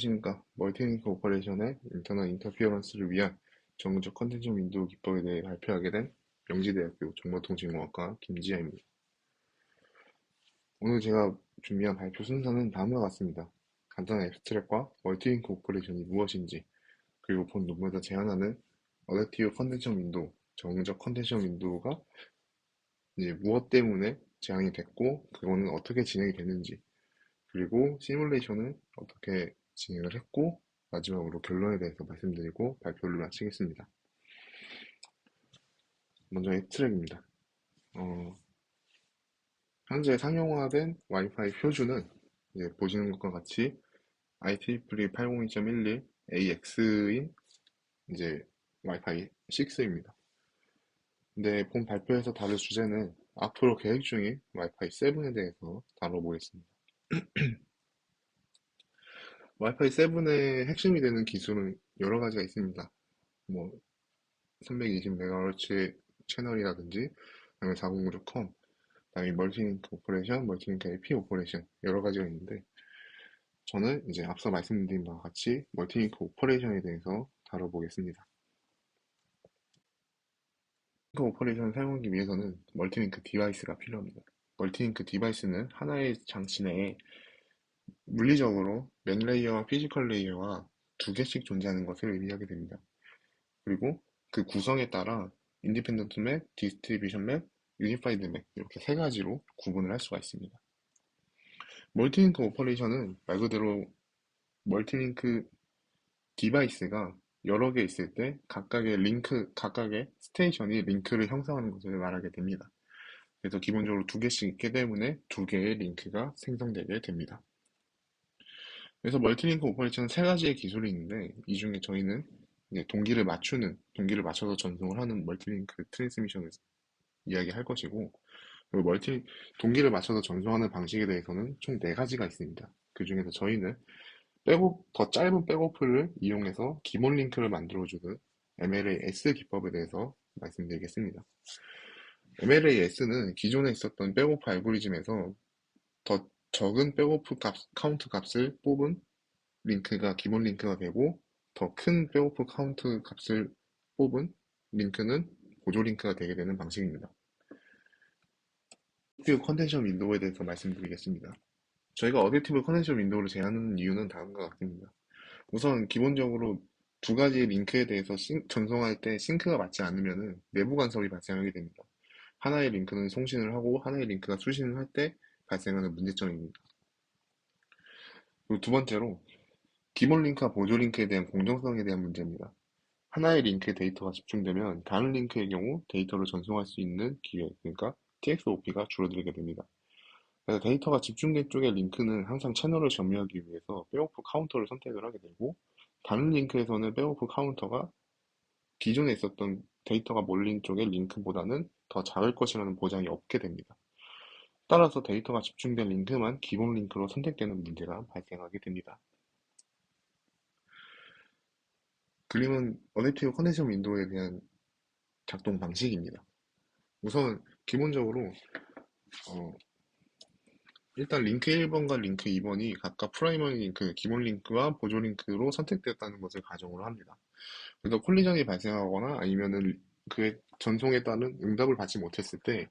안녕하십니까. 멀티링크 오퍼레이션의 인터널 인터피어런스를 위한 정적 컨텐츠 윈도우 기법에 대해 발표하게 된 명지대학교 정보통신공학과 김지아입니다. 오늘 제가 준비한 발표 순서는 다음과 같습니다. 간단한 앱스트랙과 멀티링크 오퍼레이션이 무엇인지, 그리고 본 논문에서 제안하는 어댑티브 컨텐션 윈도우, 정적 컨텐션 윈도우가 이제 무엇 때문에 제안이 됐고, 그거는 어떻게 진행이 됐는지, 그리고 시뮬레이션은 어떻게 진행을 했고 마지막으로 결론에 대해서 말씀드리고 발표를 마치겠습니다. 먼저 앱트랙입니다. 어, 현재 상용화된 와이파이 표준은 보시는 것과 같이 IEEE 802.11 AX인 이제 와이파이 6입니다. 근데 본 발표에서 다룰 주제는 앞으로 계획 중인 와이파이 7에 대해서 다뤄보겠습니다. 와이파이 7의 핵심이 되는 기술은 여러 가지가 있습니다. 뭐 320MHz 채널이라든지 그다음에 4096 컴, 그다음에 멀티링크 오퍼레이션, 멀티링크 AP 오퍼레이션 여러 가지가 있는데 저는 이제 앞서 말씀드린 바와 같이 멀티링크 오퍼레이션에 대해서 다뤄보겠습니다. 멀티링크 오퍼레이션을 사용하기 위해서는 멀티링크 디바이스가 필요합니다. 멀티링크 디바이스는 하나의 장치 내에 물리적으로 맥 레이어와 피지컬 레이어가 두 개씩 존재하는 것을 의미하게 됩니다. 그리고 그 구성에 따라 인디펜던트 맥, 디스트리뷰션 맥, 유니파이드 맥 이렇게 세 가지로 구분을 할 수가 있습니다. 멀티링크 오퍼레이션은 말 그대로 멀티링크 디바이스가 여러 개 있을 때 각각의 링크, 각각의 스테이션이 링크를 형성하는 것을 말하게 됩니다. 그래서 기본적으로 두 개씩 있기 때문에 두 개의 링크가 생성되게 됩니다. 그래서 멀티링크 오퍼레이션은 세 가지의 기술이 있는데 이 중에 저희는 이제 동기를 맞추는 동기를 맞춰서 전송을 하는 멀티링크 트랜스미션을 이야기할 것이고 그리고 멀티 동기를 맞춰서 전송하는 방식에 대해서는 총 네 가지가 있습니다. 그 중에서 저희는 백업 더 짧은 백오프를 이용해서 기본 링크를 만들어주는 MLAS 기법에 대해서 말씀드리겠습니다. MLAS는 기존에 있었던 백오프 알고리즘에서 더 적은 백오프 값, 카운트 값을 뽑은 링크가 기본 링크가 되고 더 큰 백오프 카운트 값을 뽑은 링크는 보조 링크가 되게 되는 방식입니다. 어댑티브 컨텐션 윈도우에 대해서 말씀드리겠습니다. 저희가 어댑티브 컨텐션 윈도우를 제안하는 이유는 다음과 같습니다. 우선 기본적으로 두 가지 링크에 대해서 싱, 전송할 때 싱크가 맞지 않으면 내부 간섭이 발생하게 됩니다. 하나의 링크는 송신을 하고 하나의 링크가 수신을 할 때 발생하는 문제점입니다. 그리고 두 번째로 기본 링크와 보조 링크에 대한 공정성에 대한 문제입니다. 하나의 링크에 데이터가 집중되면 다른 링크의 경우 데이터를 전송할 수 있는 기회, 그러니까 TXOP가 줄어들게 됩니다. 그래서 데이터가 집중된 쪽의 링크는 항상 채널을 점유하기 위해서 백오프 카운터를 선택을 하게 되고 다른 링크에서는 백오프 카운터가 기존에 있었던 데이터가 몰린 쪽의 링크보다는 더 작을 것이라는 보장이 없게 됩니다. 따라서 데이터가 집중된 링크만 기본 링크로 선택되는 문제가 발생하게 됩니다. 그림은 어댑티브 컨텐션 윈도우에 대한 작동 방식입니다. 우선 기본적으로 어, 일단 링크 1번과 링크 2번이 각각 프라이머리 링크, 기본 링크와 보조 링크로 선택되었다는 것을 가정을 합니다. 그래서 콜리전이 발생하거나 아니면은 그의 전송에 따른 응답을 받지 못했을 때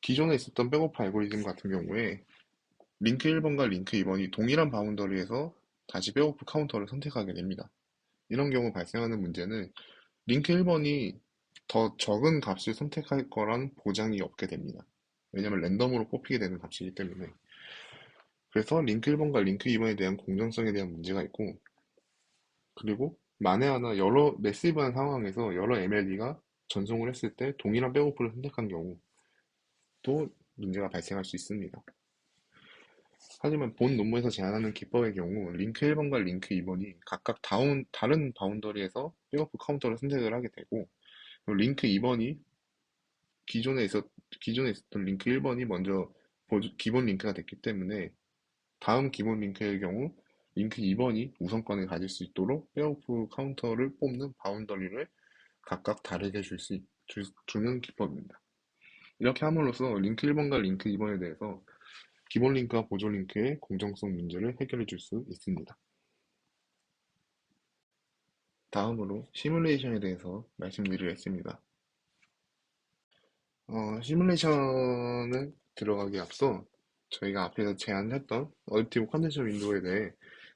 기존에 있었던 백업 알고리즘 같은 경우에 링크 1번과 링크 2번이 동일한 바운더리에서 다시 백오프 카운터를 선택하게 됩니다. 이런 경우 발생하는 문제는 링크 1번이 더 적은 값을 선택할 거란 보장이 없게 됩니다. 왜냐하면 랜덤으로 뽑히게 되는 값이기 때문에 그래서 링크 1번과 링크 2번에 대한 공정성에 대한 문제가 있고 그리고 만에 하나 여러 매시브한 상황에서 여러 MLD가 전송을 했을 때 동일한 백오프를 선택한 경우 또 문제가 발생할 수 있습니다. 하지만 본 논문에서 제안하는 기법의 경우 링크 1번과 링크 2번이 각각 다운, 다른 바운더리에서 백오프 카운터를 선택을 하게 되고 링크 2번이 기존에 있었 기존에 있었던 링크 1번이 먼저 기본 링크가 됐기 때문에 다음 기본 링크의 경우 링크 2번이 우선권을 가질 수 있도록 백오프 카운터를 뽑는 바운더리를 각각 다르게 줄 수, 주는 기법입니다. 이렇게 함으로써 링크 1번과 링크 2번에 대해서 기본 링크와 보조 링크의 공정성 문제를 해결해 줄 수 있습니다. 다음으로 시뮬레이션에 대해서 말씀드리겠습니다. 어, 시뮬레이션을 들어가기 앞서 저희가 앞에서 제안했던 어댑티브 컨텐션 윈도우에 대해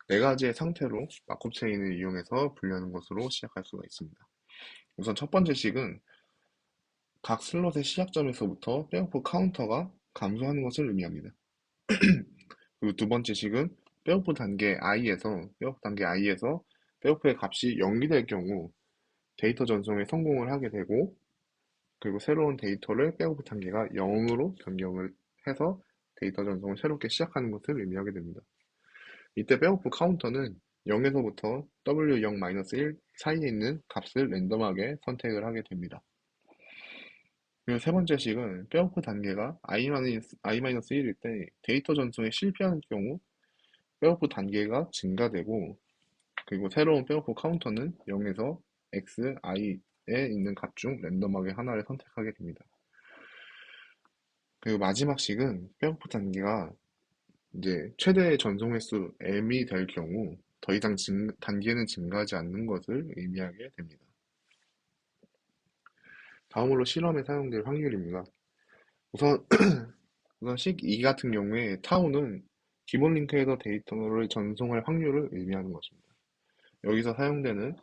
네 가지의 상태로 마법 체인을 이용해서 분류하는 것으로 시작할 수가 있습니다. 우선 첫 번째 식은 각 슬롯의 시작점에서부터 백오프 카운터가 감소하는 것을 의미합니다. 그리고 두 번째 식은 백오프 단계 i에서 백오프 단계 i에서 백오프의 값이 0이 될 경우 데이터 전송에 성공을 하게 되고 그리고 새로운 데이터를 백오프 단계가 0으로 변경을 해서 데이터 전송을 새롭게 시작하는 것을 의미하게 됩니다. 이때 백오프 카운터는 0에서부터 W0-1 사이에 있는 값을 랜덤하게 선택을 하게 됩니다. 그리고 세 번째 식은 백오프 단계가 i-1일 때 데이터 전송에 실패하는 경우 백오프 단계가 증가되고 그리고 새로운 백오프 카운터는 0에서 x, i에 있는 값 중 랜덤하게 하나를 선택하게 됩니다. 그리고 마지막 식은 백오프 단계가 이제 최대 전송 횟수 m이 될 경우 더 이상 증, 단계는 증가하지 않는 것을 의미하게 됩니다. 다음으로 실험에 사용될 확률입니다. 우선 우선 식 2 같은 경우에 타우는 기본 링크에서 데이터를 전송할 확률을 의미하는 것입니다. 여기서 사용되는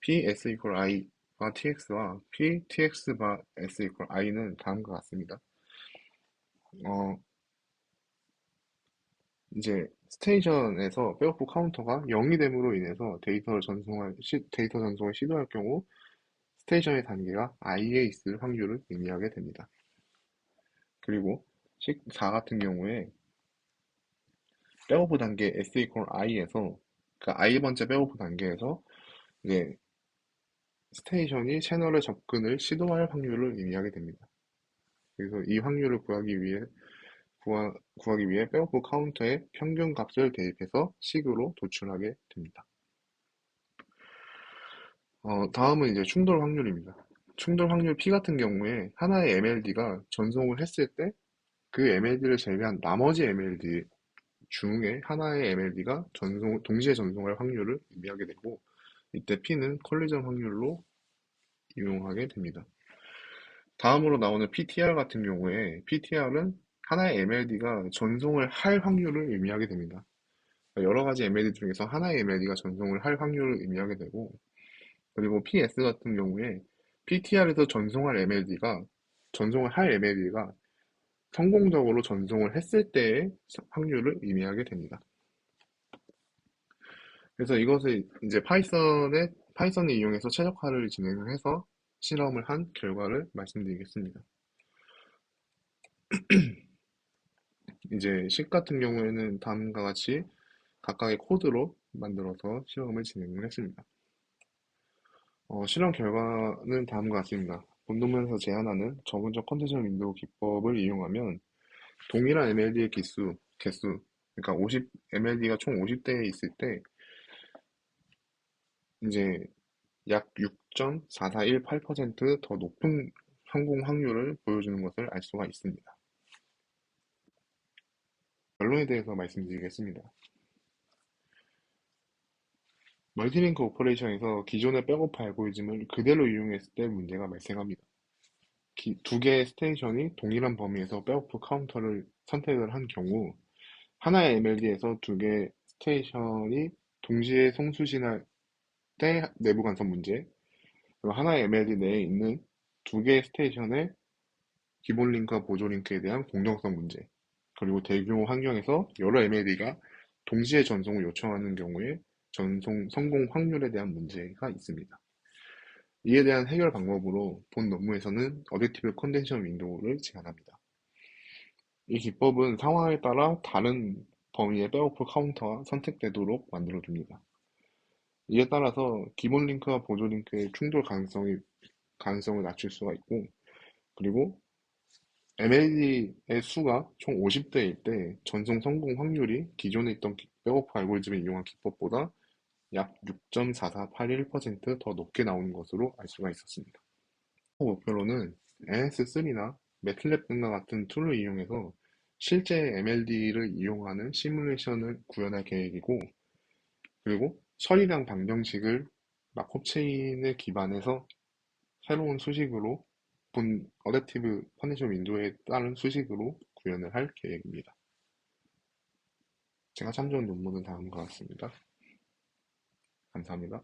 ps equal i와 tx와 p tx s equal i는 다음과 같습니다. 어, 이제 스테이션에서 백오프 카운터가 0이 됨으로 인해서 데이터를 전송할 시, 데이터 전송을 시도할 경우 스테이션의 단계가 i에 있을 확률을 의미하게 됩니다. 그리고 식 4 같은 경우에 백오프 단계 s equal i에서 그 i번째 백오프 단계에서 이제 스테이션이 채널의 접근을 시도할 확률을 의미하게 됩니다. 그래서 이 확률을 구하기 위해 구하, 구하기 위해 백오프 카운터의 평균 값을 대입해서 식으로 도출하게 됩니다. 어, 다음은 이제 충돌 확률입니다. 충돌 확률 P 같은 경우에 하나의 MLD가 전송을 했을 때 그 MLD를 제외한 나머지 MLD 중에 하나의 MLD가 전송, 동시에 전송할 확률을 의미하게 되고 이때 P는 컬리전 확률로 이용하게 됩니다. 다음으로 나오는 PTR 같은 경우에 PTR은 하나의 MLD가 전송을 할 확률을 의미하게 됩니다. 여러 가지 MLD 중에서 하나의 MLD가 전송을 할 확률을 의미하게 되고 그리고 PS 같은 경우에 PTR에서 전송할 MLD가 전송을 할 MLD가 성공적으로 전송을 했을 때의 확률을 의미하게 됩니다. 그래서 이것을 이제 파이썬에 파이썬을 이용해서 최적화를 진행을 해서 실험을 한 결과를 말씀드리겠습니다. 이제 식 같은 경우에는 다음과 같이 각각의 코드로 만들어서 실험을 진행을 했습니다. 어, 실험 결과는 다음과 같습니다. 본도면에서 제한하는 저분적 컨텐션 윈도우 기법을 이용하면 동일한 MLD의 기수, 개수, 그러니까 50, MLD가 총 50대에 있을 때 이제 약 6.4418%더 높은 성공 확률을 보여주는 것을 알 수가 있습니다. 결론에 대해서 말씀드리겠습니다. 멀티링크 오퍼레이션에서 기존의 백업 알고리즘을 그대로 이용했을 때 문제가 발생합니다. 기, 두 개의 스테이션이 동일한 범위에서 백오프 카운터를 선택을 한 경우 하나의 MLD에서 두 개의 스테이션이 동시에 송수신할 때 내부 간섭 문제 그리고 하나의 MLD 내에 있는 두 개의 스테이션의 기본 링크와 보조 링크에 대한 공정성 문제 그리고 대규모 환경에서 여러 MLD가 동시에 전송을 요청하는 경우에 전송 성공 확률에 대한 문제가 있습니다. 이에 대한 해결 방법으로 본 논문에서는 어댑티브 컨덴션 윈도우를 제안합니다. 이 기법은 상황에 따라 다른 범위의 백오프 카운터가 선택되도록 만들어줍니다. 이에 따라서 기본 링크와 보조 링크의 충돌 가능성이, 가능성을 낮출 수가 있고, 그리고 MLD의 수가 총 50대일 때 전송 성공 확률이 기존에 있던 백오프 알고리즘을 이용한 기법보다 약 6.4481%더 높게 나오는 것으로 알 수가 있었습니다. 목표로는 NS3나 매틀랩 등과 같은 툴을 이용해서 실제 MLD를 이용하는 시뮬레이션을 구현할 계획이고, 그리고 처리량 방정식을 마콥 체인에 기반해서 새로운 수식으로 본 어댑티브 퍼니셔 윈도에 따른 수식으로 구현을 할 계획입니다. 제가 참조한 논문은 다음과 같습니다. 감사합니다.